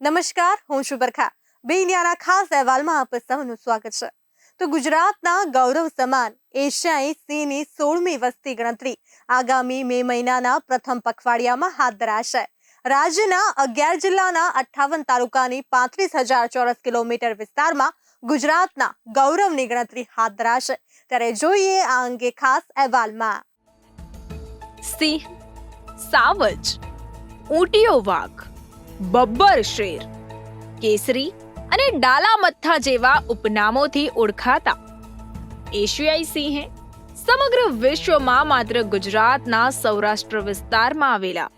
નમસ્કાર, હું છું બરખા. બે ઇન્ડિયાના ખાસ અહેવાલમાં આપ સૌનું સ્વાગત છે. તો ગુજરાતના ગૌરવ સમાન એશિયાઈ સિંહની સોળમી વસ્તી ગણતરી આગામી મે મહિનાના પ્રથમ પખવાડિયામાં હાથ ધરાશે. રાજ્યના અગિયાર જિલ્લાના અઠ્ઠાવન તાલુકાની પાંત્રીસ હજાર ચોરસ કિલોમીટર વિસ્તારમાં ગુજરાતના ગૌરવની ગણતરી હાથ ધરાશે. ત્યારે જોઈએ આ અંગે ખાસ અહેવાલમાં. સિંહ, સાવજ, ઊંટિયો વાઘ. બબ્બર શેર. કેસરી અને ડાલા મથ્થા જેવા ઉપનામોથી ઓળખાતા. એશિયાઈ સિંહે સમગ્ર વિશ્વમાં માત્ર ગુજરાતના સૌરાષ્ટ્ર વિસ્તારમાં આવેલા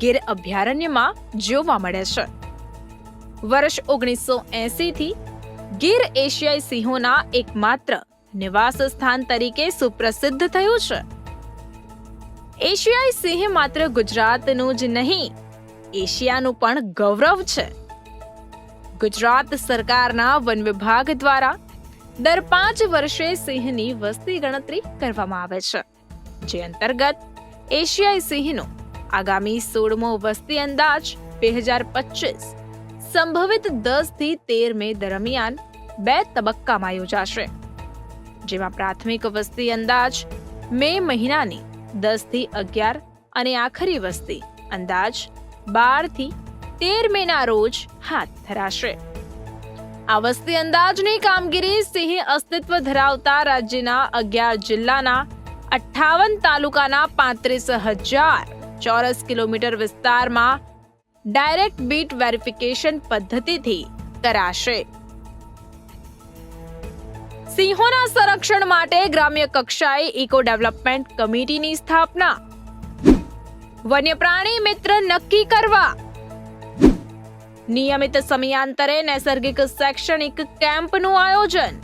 ગીર અભયારણ્યમાં જોવા મળે છે. વર્ષ ઓગણીસો એસીથી ગીર એશિયાઈ સિંહોના એકમાત્ર નિવાસ સ્થાન તરીકે સુપ્રસિદ્ધ થયું છે. એશિયાઈ સિંહ માત્ર ગુજરાતનું જ નહીં એશિયાનું પણ ગૌરવ છે. ગુજરાત સરકારના વન વિભાગ દ્વારા દર પાંચ વર્ષે સિંહની વસ્તી ગણતરી કરવામાં આવે છે. જે અંતર્ગત એશિયાઈ સિંહનો આગામી સોળમો વસ્તી અંદાજ બે હજાર પચીસ, સંભવિત દસથી તેર મે દરમિયાન બે તબક્કામાં યોજાશે. જેમાં પ્રાથમિક વસ્તી અંદાજ મે મહિનાની દસથી અગિયાર અને આખરી વસ્તી અંદાજ બારથી તેર મેના રોજ હાથ ધરાશે. આ વસ્તી અંદાજની કામગીરી સિંહ અસ્તિત્વ ધરાવતા રાજ્યના અગિયાર જિલ્લાના અઠ્ઠાવન તાલુકાના પાંત્રીસ હજાર ચોરસ કિલોમીટર વિસ્તારમાં ડાયરેક્ટ બીટ વેરિફિકેશન પદ્ધતિથી કરાશે. સિંહોના સંરક્ષણ માટે ગ્રામ્ય કક્ષાએ ઇકો ડેવલપમેન્ટ કમિટીની સ્થાપના વન્ય પ્રાણી મિત્ર નક્કી કરવા. નિયમિત સમયાંતરે નૈસર્ગિક શૈક્ષણિક કેમ્પનું આયોજન.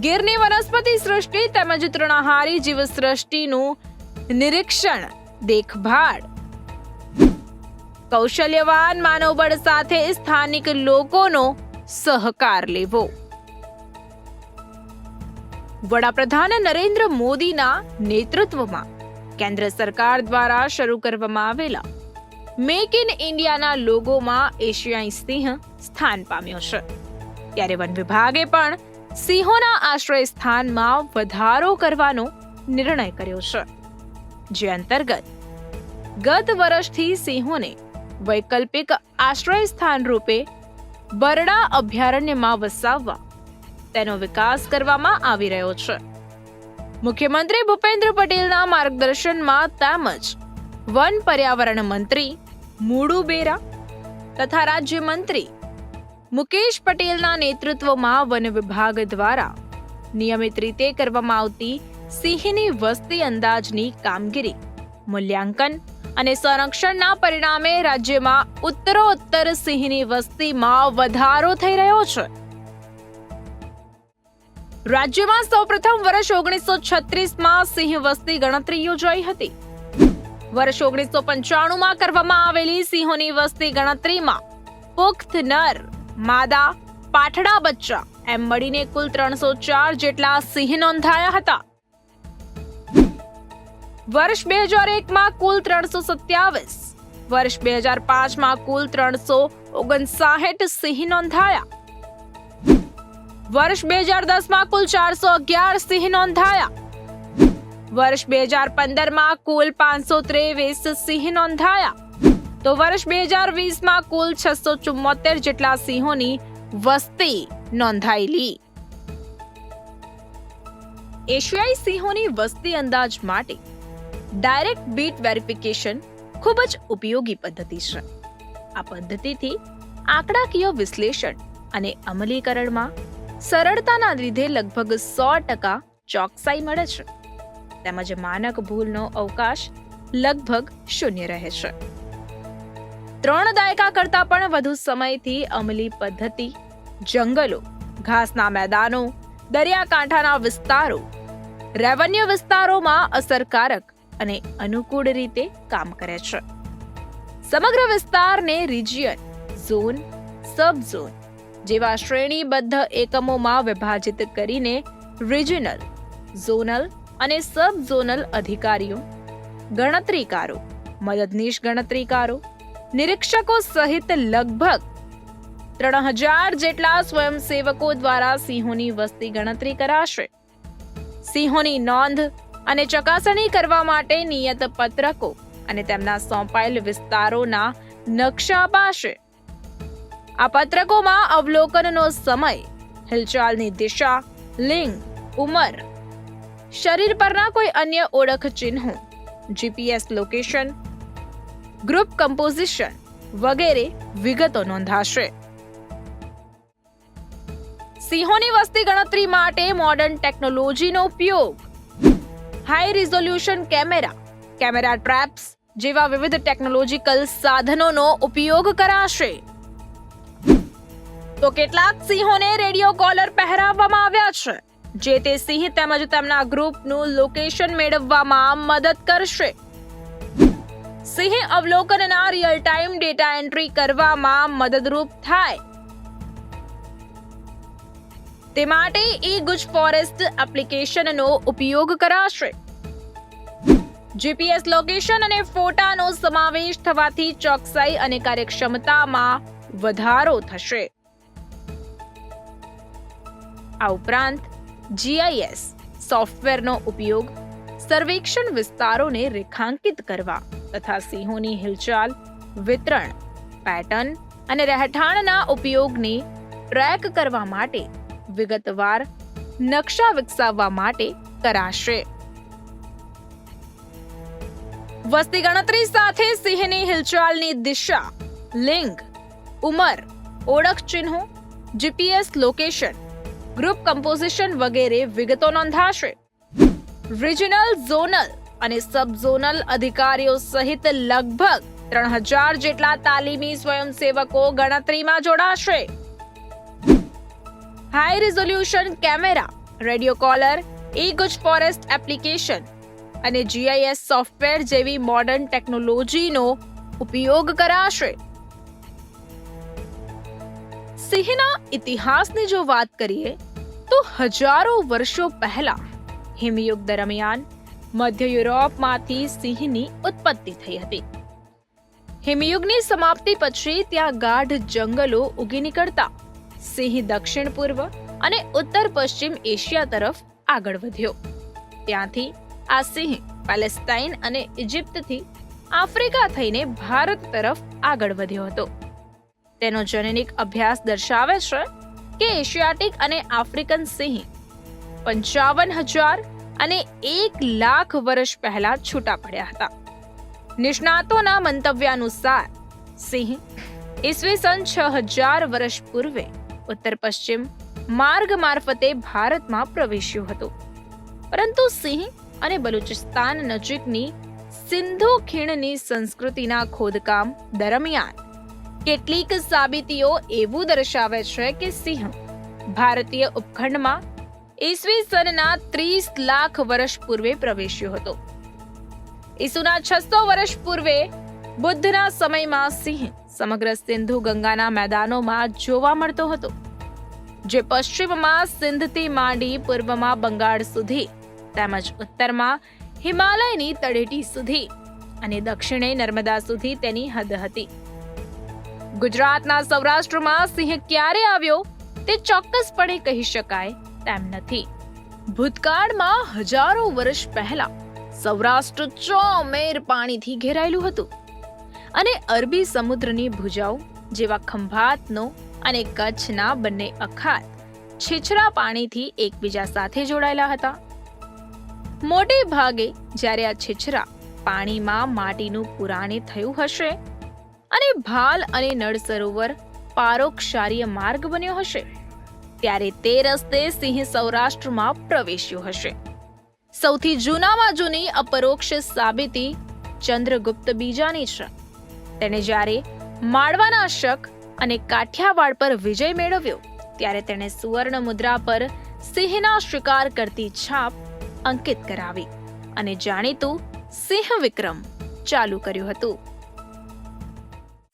ગીરની વનસ્પતિ સૃષ્ટિ તેમજ તૃણાહારી જીવસૃષ્ટિનું નિરીક્ષણ, દેખભાળ. કૌશલ્યવાન માનવબળ સાથે સ્થાનિક લોકોનો સહકાર લેવો. વડાપ્રધાન નરેન્દ્ર મોદીના નેતૃત્વમાં કેન્દ્ર સરકાર દ્વારા શરૂ કરવામાં આવેલા મેક ઇન ઇન્ડિયાના લોગોમાં એશિયાઈ સિંહ સ્થાન પામ્યો છે. ત્યારે વન વિભાગે પણ સિંહોના આશ્રય સ્થાનમાં વધારો કરવાનો નિર્ણય કર્યો છે. જે અંતર્ગત ગત વર્ષથી સિંહોને વૈકલ્પિક આશ્રય સ્થાન રૂપે બરડા અભયારણ્યમાં વસાવવા તેનો વિકાસ કરવામાં આવી રહ્યો છે. મુખ્યમંત્રી ભૂપેન્દ્ર પટેલના માર્ગદર્શનમાં તેમજ વન પર્યાવરણ મંત્રી મુડુ બેરા તથા રાજ્યમંત્રી મુકેશ પટેલના નેતૃત્વમાં વન વિભાગ દ્વારા નિયમિત રીતે કરવામાં આવતી સિંહની વસ્તી અંદાજની કામગીરી, મૂલ્યાંકન અને સંરક્ષણના પરિણામે રાજ્યમાં ઉત્તરોત્તર સિંહની વસ્તીમાં વધારો થઈ રહ્યો છે. રાજ્યમાં સૌપ્રથમ વર્ષ ઓગણીસો છત્રીસમાં સિંહ વસ્તી ગણતરી યોજાઈ હતી. વર્ષ ઓગણીસો પંચાણુંમાં કરવામાં આવેલી સિંહોની વસ્તી ગણતરીમાં પુખ્ત નર, માદા, પાઠડા બચ્ચા એમ મળીને કુલ ત્રણસો ચાર જેટલા સિંહ નોંધાયા હતા. વર્ષ બે હજાર એકમાં કુલ ત્રણસો સત્યાવીસ વર્ષ બે હજાર પાંચમાં કુલ ત્રણસો ઓગણસાઠ સિંહ નોંધાયા. વર્ષ બે હજાર દસમાં કુલ ચારસો અગિયાર સિંહ નોંધાયા. વર્ષ બે હજાર પંદરમાં કુલ પાંચસો ત્રેવીસ સિંહ નોંધાયા. તો વર્ષ બે હજાર વીસમાં કુલ છસો ચુમ્મોતેર જેટલા સિંહોની વસ્તી નોંધાયેલી. એશિયાઈ સિંહોની વસ્તી અંદાજ માટે ડાયરેક્ટ બીટ વેરિફિકેશન ખૂબ જ ઉપયોગી પદ્ધતિ છે. આ પદ્ધતિથી આંકડાકીય વિશ્લેષણ અને અમલીકરણમાં સરળતાના લીધે લગભગ સો ટકા ચોકસાઈ મળે છે. તેમજ માનક ભૂલનો અવકાશ લગભગ શૂન્ય રહે છે. ત્રણ દાયકા કરતા પણ વધુ સમયથી અમલી પદ્ધતિ, જંગલો, ઘાસના મેદાનો, દરિયાકાંઠાના વિસ્તારો, રેવન્યુ વિસ્તારોમાં અસરકારક અને અનુકૂળ રીતે કામ કરે છે. સમગ્ર વિસ્તારને રિજિયન, ઝોન સબ ઝોન જેવા શ્રેણીબદ્ધ એકમોમાં વિભાજિત કરીને રિજનલ ઝોનલ અને સબ ઝોનલ અધિકારીઓ, ગણતરીકારો, મદદનીશ ગણતરીકારો, નિરીક્ષકો સહિત લગભગ ત્રણ હજાર જેટલા સ્વયંસેવકો દ્વારા સિંહોની વસ્તી ગણતરી કરાશે. સિંહોની નોંધ અને ચકાસણી કરવા માટે નિયત પત્રકો અને તેમના સોંપાયેલ વિસ્તારોના નકશા અપાશે. આ પત્રકોમાં અવલોકનનો સમય, હિલચાલની દિશા, લિંગ, ઉંમર, શરીર પરના કોઈ અન્ય ઓળખ ચિહ્નો જીપીએસ લોકેશન ગ્રુપ કમ્પોઝિશન વગેરે વિગતો નોંધાશે. સિંહોની વસ્તી ગણતરી માટે મોડર્ન ટેકનોલોજીનો ઉપયોગ. High resolution camera camera traps જેવા વિવિધ ટેકનોલોજીકલ સાધનોનો ઉપયોગ કરાશે. તો કેટલાક સિંહોને રેડિયો કોલર પહેરાવવામાં આવ્યા છે, જે તે સિંહ તેમજ તેમના ગ્રુપનું લોકેશન મેળવવામાં મદદ કરશે. સિંહ અવલોકનના રિયલ ટાઈમ ડેટા એન્ટ્રી કરવામાં મદદરૂપ થાય. તે માટે ઈ ગુજ ફોરેસ્ટ એપ્લિકેશનનો ઉપયોગ કરાશે. જીપીએસ લોકેશન અને ફોટાનો સમાવેશ થવાથી ચોકસાઈ અને કાર્યક્ષમતામાં વધારો થશે. આ ઉપરાંત જીઆઈએસ સોફ્ટવેરનો ઉપયોગ સર્વેક્ષણ વિસ્તારોને રેખાંકિત કરવા તથા સિંહોની હિલચાલ, વિતરણ, પેટર્ન અને રહેઠાણના ઉપયોગને ટ્રેક કરવા માટે વિગતવાર નકશા વિકસાવવા માટે કરાશે. વસ્તી ગણતરી સાથે સિંહની હિલચાલની દિશા, લિંગ, ઉંમર, ઓળખ ચિહ્નો જીપીએસ લોકેશન ગ્રુપ કમ્પોઝિશન વગેરે વિગતો નોંધાશે. રિજનલ ઝોનલ અને સબ ઝોનલ અધિકારીઓ સહિત લગભગ ત્રણ હજાર જેટલા તાલીમી સ્વયંસેવકો ગણતરીમાં જોડાશે. High resolution camera radio collar e forest application અને જીઆઈએસ સોફ્ટવેર જેવી મોડર્ન ટેકનોલોજીનો ઉપયોગ કરાશે. સિંહના ઇતિહાસની જો વાત કરીએ તો હજારો વર્ષો પહેલા હિમયુગ દરમિયાન મધ્ય યુરોપમાંથી સિંહની ઉત્પત્તિ થઈ હતી. હિમયુગની સમાપ્તિ પછી ત્યાં ગાઢ જંગલો ઉગી નીકળતા સિંહ દક્ષિણ પૂર્વ અને ઉત્તર પશ્ચિમ એશિયા તરફ આગળ વધ્યો. ત્યાંથી આ સિંહ પેલેસ્ટાઇન અને ઇજિપ્તથી આફ્રિકા થઈને ભારત તરફ આગળ વધ્યો હતો. તેનો જનનિક અભ્યાસ દર્શાવે છે કે એશિયાટિક અને આફ્રિકન સિંહ પંચાવન હજાર અને એક લાખ વર્ષ પહેલા છૂટા પડ્યા હતા. નિષ્ણાતોના મંતવ્યાનુસાર, સિંહ ઈસવીસન છ હજાર વર્ષ પૂર્વે ઉત્તર પશ્ચિમ માર્ગ મારફતે ભારતમાં પ્રવેશ્યું હતું. પરંતુ સિંહ અને બલુચિસ્તાન નજીકની સિંધુ ખીણની સંસ્કૃતિના ખોદકામ દરમિયાન કેટલીક સાબિતીઓ એવું દર્શાવે છે કે સિંહ ભારતીય ઉપખંડમાં ઈસવી સનના ત્રીસ લાખ વર્ષ પૂર્વે પ્રવેશ્યો હતો. ઈસુના છસો વર્ષ પૂર્વે બુદ્ધના સમયમાં સિંહ સમગ્ર સિંધુ ગંગાના મેદાનોમાં જોવા મળતો હતો, જે પશ્ચિમમાં સિંધથી માંડી પૂર્વમાં બંગાળ સુધી તેમજ ઉત્તરમાં હિમાલયની તળેટી સુધી અને દક્ષિણે નર્મદા સુધી તેની હદ હતી. ગુજરાતના સૌરાષ્ટ્રમાં સિંહ ક્યારે આવ્યો તે ચોક્કસપણે કહી શકાય તેમ નથી. ભૂતકાળમાં હજારો વર્ષ પહેલા સૌરાષ્ટ્ર ચોમેર પાણીથી ઘેરાયેલું હતું અને અરબી સમુદ્રની ભુજાઓ જેવા ખંભાતનો અને કચ્છના બંને અખાત છીછરા પાણીથી એકબીજા સાથે જોડાયેલા હતા. મોટે ભાગે જ્યારે આ છીછરા પાણીમાં માટીનું પુરાણે થયું હશે અને ભાલ અને નળ સરોવર પારોક્ષારીય માર્ગ બન્યો હશે. ત્યારે તે રસ્તે સિંહ સૌરાષ્ટ્રમાં પ્રવેશ્યો હશે. સૌથી જૂનામાં જૂની અપરોક્ષ સાબિતી ચંદ્રગુપ્ત બીજાની છે. તેણે જ્યારે માળવાના શક અને કાઠિયાવાડ પર વિજય મેળવ્યો, ત્યારે તેણે સુવર્ણ મુદ્રા પર સિંહના શિકાર કરતી છાપ અંકિત કરાવી અને જાણીતું સિંહ વિક્રમ ચાલુ કર્યું હતું.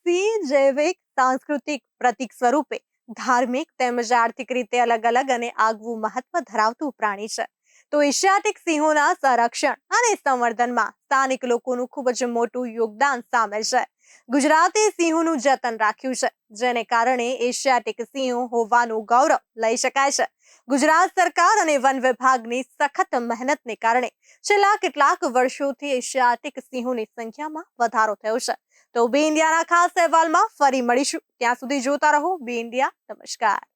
સિંહ જૈવિક સાંસ્કૃતિક પ્રતિક સ્વરૂપે ધાર્મિક તેમજ આર્થિક રીતે અલગ અલગ અને આગવું મહત્વ ધરાવતું પ્રાણી છે. તો એશિયાટિક સિંહોના સંરક્ષણ અને સંવર્ધનમાં સ્થાનિક લોકોનું ખૂબ જ મોટું યોગદાન સામેલ છે. ગુજરાતે સિંહોનું જતન રાખ્યું છે, જેને કારણે એશિયાટિક સિંહો હોવાનું ગૌરવ લઈ શકાય છે. ગુજરાત સરકાર અને વન વિભાગની સખત મહેનતને કારણે છેલ્લા કેટલાક વર્ષોથી એશિયાટિક સિંહોની સંખ્યામાં વધારો થયો છે. તો બી ઇન્ડિયાના ખાસ અહેવાલમાં ફરી મળીશું. ત્યાં સુધી જોતા રહો. બી ઇન્ડિયા નમસ્કાર.